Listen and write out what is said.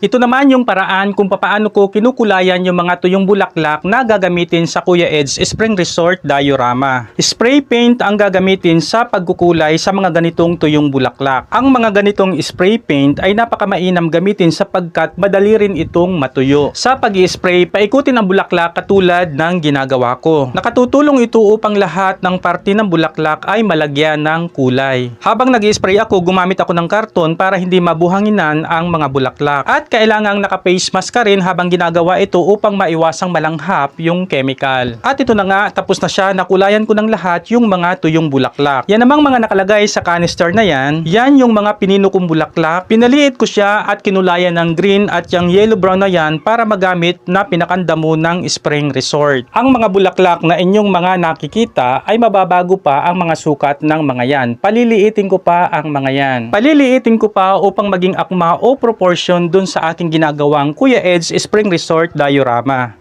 Ito naman yung paraan kung paano ko kinukulayan yung mga tuyong bulaklak na gagamitin sa Kuya Ed's Spring Resort Diorama. Spray paint ang gagamitin sa pagkukulay sa mga ganitong tuyong bulaklak. Ang mga ganitong spray paint ay napakamainam gamitin sapagkat madali rin itong matuyo. Sa pag spray paikutin ang bulaklak katulad ng ginagawa ko. Nakatutulong ito upang lahat ng parte ng bulaklak ay malagyan ng kulay. Habang nag spray ako, gumamit ako ng karton para hindi mabuhanginan ang mga bulaklak. At kailangang naka-face mask ka rin habang ginagawa ito upang maiwasang malanghap yung chemical. At ito na nga, tapos na siya, nakulayan ko ng lahat yung mga tuyong bulaklak. Yan namang mga nakalagay sa canister na yan, yan yung mga pinino kong bulaklak. Pinaliit ko siya at kinulayan ng green at yung yellow brown na yan para magamit na pinakandamo ng spring resort. Ang mga bulaklak na inyong mga nakikita ay mababago pa ang mga sukat ng mga yan. Paliliitin ko pa ang mga yan. Paliliitin ko pa upang maging akma o proportion dun sa aking ginagawang Kuya Ed's Spring Resort Diorama.